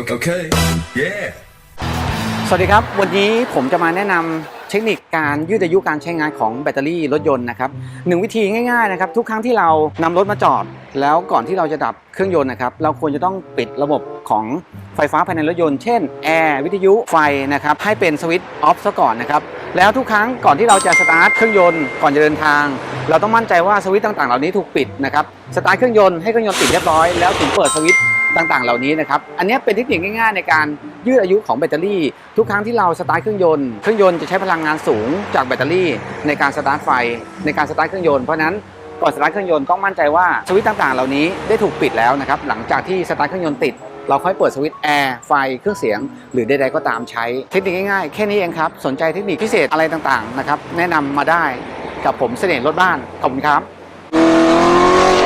Okay. Yeah. สวัสดีครับ วันนี้ผมจะมาแนะนำเทคนิคการยืดอายุการใช้งานของแบตเตอรี่รถยนต์นะครับหนึ่งวิธีง่ายๆนะครับ ทุกครั้งที่เรานำรถมาจอด แล้วก่อนที่เราจะดับเครื่องยนต์นะครับ เราควรจะต้องปิดระบบของไฟฟ้าภายในรถยนต์ เช่นแอร์วิทยุไฟนะครับให้เป็นสวิตช์ออฟซะก่อนนะครับ แล้วทุกครั้งก่อนที่เราจะสตาร์ทเครื่องยนต์ก่อนจะเดินทาง เราต้องมั่นใจว่าสวิตช์ต่างๆ เหล่านี้ถูกปิดนะครับสตาร์ทเครื่องยนต์ให้เครื่องยนต์ติดเรียบร้อยแล้วถึงเปิดสวิตช์ ต่างๆ เหล่านี้นะครับ อันนี้เป็นเทคนิคง่าย ๆ ในการยืดอายุของแบตเตอรี่ ทุกครั้งที่เราสตาร์ทเครื่องยนต์ เครื่องยนต์จะใช้พลังงานสูงจากแบตเตอรี่ ในการสตาร์ทไฟ ในการสตาร์ทเครื่องยนต์ เพราะนั้นก่อนสตาร์ทเครื่องยนต์ต้องมั่นใจว่าสวิตช์ต่างๆ เหล่านี้ได้ถูกปิดแล้วนะครับ หลังจากที่สตาร์ทเครื่องยนต์ติด เราค่อยเปิดสวิตช์แอร์ ไฟ เครื่องเสียง หรือใดๆก็ตามใช้ เทคนิคง่ายๆ แค่นี้เองครับ สนใจเทคนิคพิเศษอะไรต่างๆ นะครับ แนะนำมาได้กับผมเสน่ห์รถบ้าน ขอบคุณครับ